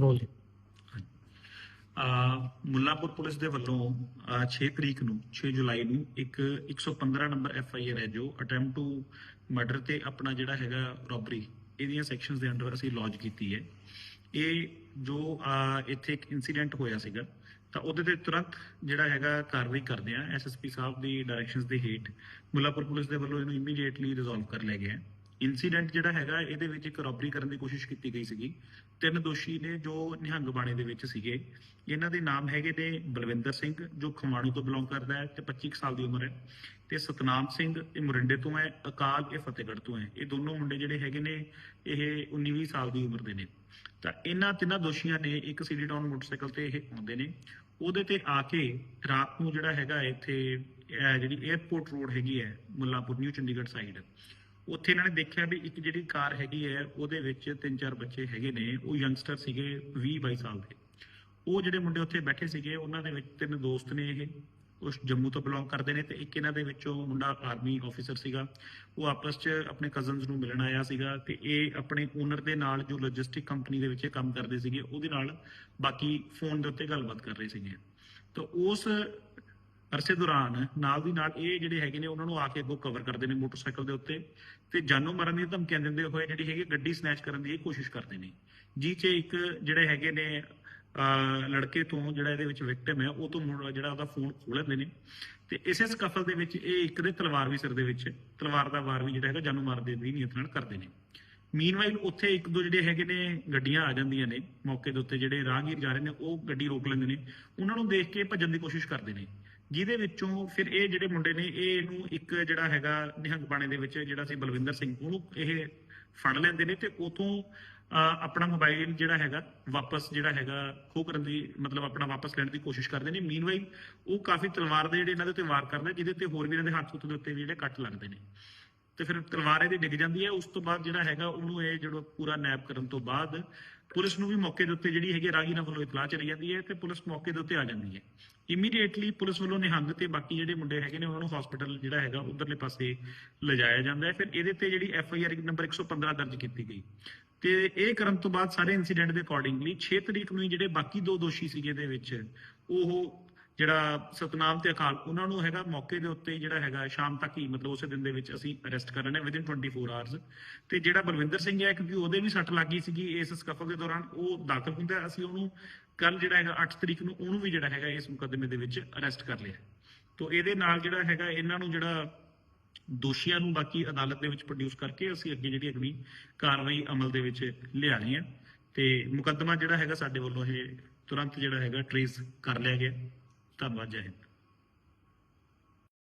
Role ਜੀ Mullapur police ਦੇ ਵੱਲੋਂ ਅ, 6 ਤਰੀਕ ਨੂੰ 6 ਜੁਲਾਈ ਨੂੰ ਇੱਕ 115 ਨੰਬਰ ਐਫ ਆਈ ਆਰ ਹੈ ਜੋ ਅਟੈਂਪਟ ਟੂ ਮਰਡਰ ਤੇ ਆਪਣਾ ਜਿਹੜਾ ਹੈਗਾ ਰੋਬਰੀ ਇਹਦੀਆਂ ਸੈਕਸ਼ਨਸ ਦੇ ਅੰਡਰ ਅਸੀਂ ਲੌਂਚ ਕੀਤੀ ਹੈ। ਇਹ ਜੋ ਇੱਥੇ ਇੱਕ ਇਨਸੀਡੈਂਟ ਹੋਇਆ ਸੀਗਾ ਤਾਂ ਉਹਦੇ ਤੇ ਤੁਰੰਤ ਜਿਹੜਾ ਹੈਗਾ ਕਾਰਵਾਈ ਕਰਦੇ ਆ ਐਸਐਸਪੀ ਸਾਹਿਬ ਦੀ ਡਾਇਰੈਕਸ਼ਨਸ ਦੇ ਹੇਠ। ਮੁੱਲਾਪੁਰ ਪੁਲਿਸ ਦੇ ਵੱਲੋਂ ਇਹਨੂੰ ਇਮੀਡੀਏਟਲੀ ਰਿਜ਼ੋਲਵ ਕਰ ਲਿਆ ਗਿਆ ਹੈ। ਇਨਸੀਡੈਂਟ ਜਿਹੜਾ ਹੈਗਾ, ਇਹਦੇ ਵਿੱਚ ਇੱਕ ਰੋਬਰੀ ਕਰਨ ਦੀ ਕੋਸ਼ਿਸ਼ ਕੀਤੀ ਗਈ ਸੀਗੀ। ਤਿੰਨ ਦੋਸ਼ੀ ਨੇ ਜੋ ਨਿਹੰਗ ਬਾਣੇ ਦੇ ਵਿੱਚ ਸੀਗੇ। ਇਹਨਾਂ ਦੇ ਨਾਮ ਹੈਗੇ ਨੇ ਬਲਵਿੰਦਰ ਸਿੰਘ, ਜੋ ਖਮਾਣੂ ਤੋਂ ਬਿਲੋਂਗ ਕਰਦਾ ਹੈ ਤੇ 25 ਕੁ ਸਾਲ ਦੀ ਉਮਰ ਹੈ। ਤੇ ਸਤਨਾਮ ਸਿੰਘ ਇਹ ਮੁਰਿੰਡੇ ਤੋਂ ਹੈ, ਅਕਾਲ ਇਹ ਫਤਿਹਗੜ੍ਹ ਤੋਂ ਹੈ। ਇਹ ਦੋਨੋਂ ਮੁੰਡੇ ਜਿਹੜੇ ਹੈਗੇ ਨੇ, ਇਹ 19 ਸਾਲ ਦੀ ਉਮਰ ਦੇ ਨੇ। ਤਾਂ ਇਹਨਾਂ ਤਿੰਨਾਂ ਦੋਸ਼ੀਆਂ ਨੇ ਇੱਕ ਸੀਡੀ ਡਾਊਨ ਮੋਟਰਸਾਈਕਲ ਤੇ ਇਹ ਆਉਂਦੇ ਨੇ। ਉਹਦੇ ਤੇ ਆ ਕੇ ਰਾਤ ਨੂੰ ਜਿਹੜਾ ਹੈਗਾ ਇੱਥੇ ਜਿਹੜੀ 에어ਪੋਰਟ ਰੋਡ ਹੈਗੀ ਹੈ, ਮੁੱਲਾਪੁਰ ਨਿਊ ਚੰਡੀਗੜ੍ਹ ਸਾਈਡ ਉੱਥੇ ਇਹਨਾਂ ਨੇ ਦੇਖਿਆ ਵੀ ਇੱਕ ਜਿਹੜੀ ਕਾਰ ਹੈਗੀ ਹੈ, ਉਹਦੇ ਵਿੱਚ ਤਿੰਨ ਚਾਰ ਬੱਚੇ ਹੈਗੇ ਨੇ, ਉਹ ਯੰਗਸਟਰ ਸੀਗੇ 20 22 ਸਾਲ ਦੇ। ਉਹ ਜਿਹੜੇ ਮੁੰਡੇ ਉੱਥੇ ਬੈਠੇ ਸੀਗੇ, ਉਹਨਾਂ ਦੇ ਵਿੱਚ ਤਿੰਨ ਦੋਸਤ ਨੇ ਇਹ। ਉਸ ਜੰਮੂ ਤੋਂ ਬਿਲੋਂਗ ਕਰਦੇ ਨੇ ਤੇ ਇੱਕ ਇਹਨਾਂ ਦੇ ਵਿੱਚੋਂ ਮੁੰਡਾ ਆਰਮੀ ਆਫੀਸਰ ਸੀਗਾ। ਉਹ ਆਪਸ 'ਚ ਆਪਣੇ ਕਜ਼ਨਸ ਨੂੰ ਮਿਲਣ ਆਇਆ ਸੀਗਾ ਤੇ ਇਹ ਆਪਣੇ ਓਨਰ ਦੇ ਨਾਲ ਜੋ ਲੌਜਿਸਟਿਕ ਕੰਪਨੀ ਦੇ ਵਿੱਚ ਕੰਮ ਕਰਦੇ ਸੀਗੇ, ਉਹਦੇ ਨਾਲ ਬਾਕੀ ਫੋਨ ਦੇ ਉੱਤੇ ਗੱਲਬਾਤ ਕਰ ਰਹੇ ਸੀਗੇ। ਤਾਂ ਉਸ ਅਰਸੇ ਦੌਰਾਨ ਨਾਲ ਦੀ ਨਾਲ ਇਹ ਜਿਹੜੇ ਹੈਗੇ ਨੇ, ਉਹਨਾਂ ਨੂੰ ਆ ਕੇ ਅੱਗੋਂ ਕਵਰ ਕਰਦੇ ਨੇ ਮੋਟਰਸਾਈਕਲ ਦੇ ਉੱਤੇ। ਤੇ ਜਾਨੋਂ ਮਾਰਨ ਦੀਆਂ ਧਮਕੀਆਂ ਦਿੰਦੇ ਹੋਏ ਜਿਹੜੀ ਹੈਗੀ ਗੱਡੀ ਸਨੈਚ ਕਰਨ ਦੀ ਕੋਸ਼ਿਸ਼ ਕਰਦੇ ਨੇ। ਜੀ ਚ ਇੱਕ ਜਿਹੜੇ ਹੈਗੇ ਨੇ ਲੜਕੇ ਤੋਂ ਜਿਹੜਾ ਇਹਦੇ ਵਿੱਚ ਵਿਕਟਮ ਹੈ, ਉਹ ਤੋਂ ਜਿਹੜਾ ਉਹਦਾ ਫੋਨ ਖੋਹ ਲੈਂਦੇ ਨੇ। ਤੇ ਇਸੇ ਸਕਫਲ ਦੇ ਵਿੱਚ ਇਹ ਇੱਕ ਦੇ ਤਲਵਾਰ ਵੀ ਸਿਰ ਦੇ ਵਿੱਚ, ਤਲਵਾਰ ਦਾ ਵਾਰ ਵੀ ਜਿਹੜਾ ਹੈਗਾ, ਜਾਨੂ ਮਾਰ ਦੇ ਦੀ ਨੀਅਤ ਨਾਲ ਕਰਦੇ ਨੇ। ਮੀਨਵਾਈਲ ਉੱਥੇ ਇੱਕ ਦੋ ਜਿਹੜੇ ਹੈਗੇ ਨੇ, ਗੱਡੀਆਂ ਆ ਜਾਂਦੀਆਂ ਨੇ। ਮੌਕੇ ਦੇ ਉੱਤੇ ਜਿਹੜੇ ਰਾਹਗੀਰ ਜਾ ਰਹੇ ਨੇ, ਉਹ ਗੱਡੀ ਰੋਕ ਲੈਂਦੇ ਨੇ। ਉਹਨਾਂ ਨੂੰ ਦੇਖ ਕੇ ਭੱਜਣ ਦੀ ਕੋਸ਼ਿਸ਼ ਕਰਦੇ ਨੇ। ਜਿਹਦੇ ਵਿੱਚੋਂ ਫਿਰ ਇਹ ਜਿਹੜੇ ਮੁੰਡੇ ਨੇ ਇਹ ਇਹਨੂੰ ਇੱਕ ਜਿਹੜਾ ਹੈਗਾ ਨਿਹੰਗ ਬਾਣੇ ਦੇ ਵਿੱਚ ਜਿਹੜਾ ਸੀ ਬਲਵਿੰਦਰ ਸਿੰਘ, ਉਹਨੂੰ ਇਹ ਫੜ ਲੈਂਦੇ ਨੇ ਤੇ ਉਥੋਂ ਆਪਣਾ ਮੋਬਾਈਲ ਜਿਹੜਾ ਹੈਗਾ ਵਾਪਸ ਜਿਹੜਾ ਹੈਗਾ, ਖੋਹ ਕਰਨ ਦੀ ਮਤਲਬ ਆਪਣਾ ਵਾਪਸ ਲੈਣ ਦੀ ਕੋਸ਼ਿਸ਼ ਕਰਦੇ ਨੇ। ਮੀਨਵਾਈਲ ਉਹ ਕਾਫੀ ਤਲਵਾਰ ਦੇ ਜਿਹੜੇ ਇਹਨਾਂ ਦੇ ਉੱਤੇ ਵਾਰ ਕਰਦੇ ਜਿਹਦੇ ਤੇ ਹੋਰ ਵੀ ਇਹਨਾਂ ਦੇ ਹੱਥ ਉੱਤੇ ਦੇ ਉੱਤੇ ਵੀ ਜਿਹੜੇ ਕੱਟ ਲੱਗਦੇ ਨੇ। ਤੇ ਫਿਰ ਤਲਵਾਰ ਇਹਦੀ ਡਿੱਗ ਜਾਂਦੀ ਹੈ। ਉਸ ਤੋਂ ਬਾਅਦ ਜਿਹੜਾ ਹੈਗਾ, ਉਹਨੂੰ ਇਹ ਜਿਹੜਾ ਪੂਰਾ ਨੈਪ ਕਰਨ ਤੋਂ ਬਾਅਦ ਪੁਲਿਸ ਨੂੰ ਵੀ ਮੌਕੇ ਦੇ ਉੱਤੇ ਜਿਹੜੀ ਹੈਗੀ ਰਾਗੀਨਾ ਵੱਲੋਂ ਇਤਲਾਹ ਚਲੀ ਜਾਂਦੀ ਹੈ ਤੇ ਪੁਲਿਸ ਮੌਕੇ ਦੇ ਉੱਤੇ ਆ ਜਾਂਦੀ ਹੈ। ਇਮੀਡੀਏਟਲੀ ਪੁਲਿਸ ਵੱਲੋਂ ਨਿਹੰਗ ਤੇ ਬਾਕੀ ਜਿਹੜੇ ਮੁੰਡੇ ਹੈਗੇ ਨੇ, ਉਹਨਾਂ ਨੂੰ ਹਸਪੀਟਲ ਜਿਹੜਾ ਹੈਗਾ, ਉਧਰਲੇ ਪਾਸੇ ਲਿਜਾਇਆ ਜਾਂਦਾ ਹੈ। ਫਿਰ ਇਹਦੇ ਤੇ ਜਿਹੜੀ ਐਫ ਆਈ ਆਰ ਨੰਬਰ 115 ਦਰਜ ਕੀਤੀ ਗਈ। ਤੇ ਇਹ ਕਰਨ ਤੋਂ ਬਾਅਦ ਸਾਰੇ ਇਨਸੀਡੈਂਟ ਦੇ ਅਕੋਰਡਿੰਗਲੀ 6 ਤਰੀਕ ਨੂੰ ਜਿਹੜੇ ਬਾਕੀ ਦੋ ਦੋਸ਼ੀ ਸੀਗੇ ਦੇ ਵਿੱਚ, ਉਹ ਜਿਹੜਾ ਸਤਨਾਮ ਤੇ ਅਕਾਲ, ਉਹਨਾਂ ਨੂੰ ਹੈਗਾ ਮੌਕੇ ਦੇ ਉੱਤੇ ਜਿਹੜਾ ਹੈਗਾ ਸ਼ਾਮ ਤੱਕ ਹੀ, ਮਤਲਬ ਉਸੇ ਦਿਨ ਦੇ ਵਿੱਚ ਅਸੀਂ ਅਰੈਸਟ ਕਰ ਲੈਣੇ ਵਿਦਿਨ 24 ਆਵਰਸ ਤੇ ਜਿਹੜਾ ਬਲਵਿੰਦਰ ਸਿੰਘ ਹੈ ਕਿਉਂਕਿ ਉਹਦੇ ਵੀ ਸੱਟ ਲੱਗੀ ਸੀਗੀ ਇਸ ਸਕਫਲ ਦੇ ਦੌਰਾਨ। ਉਹ ਦਾਖਲ ਹੁੰਦਾ ਅਸੀਂ ਉਹਨੂੰ ਕੱਲ ਜਿਹੜਾ ਹੈਗਾ 8 ਤਰੀਕ ਨੂੰ ਉਹਨੂੰ ਵੀ ਜਿਹੜਾ ਹੈਗਾ ਇਸ ਮੁਕੱਦਮੇ ਦੇ ਵਿੱਚ ਅਰੈਸਟ ਕਰ ਲਿਆ। ਤੋਂ ਇਹਦੇ ਨਾਲ ਜਿਹੜਾ ਹੈਗਾ ਇਹਨਾਂ ਨੂੰ ਜਿਹੜਾ ਦੋਸ਼ੀਆਂ ਨੂੰ ਬਾਕੀ ਅਦਾਲਤ ਦੇ ਵਿੱਚ ਪ੍ਰੋਡਿਊਸ ਕਰਕੇ ਅਸੀਂ ਅੱਗੇ ਜਿਹੜੀ ਅਗਲੀ ਕਾਰਵਾਈ ਅਮਲ ਦੇ ਵਿੱਚ ਲਿਆਣੀ ਹੈ। ਤੇ ਮੁਕੱਦਮਾ ਜਿਹੜਾ ਹੈਗਾ ਸਾਡੇ ਵੱਲੋਂ ਇਹ ਤੁਰੰਤ ਜਿਹੜਾ ਹੈਗਾ ਟ੍ਰੇਸ ਕਰ ਲਿਆ ਗਿਆ। ਧੰਨਵਾਦ ਜੈ ਹਿੰਦ।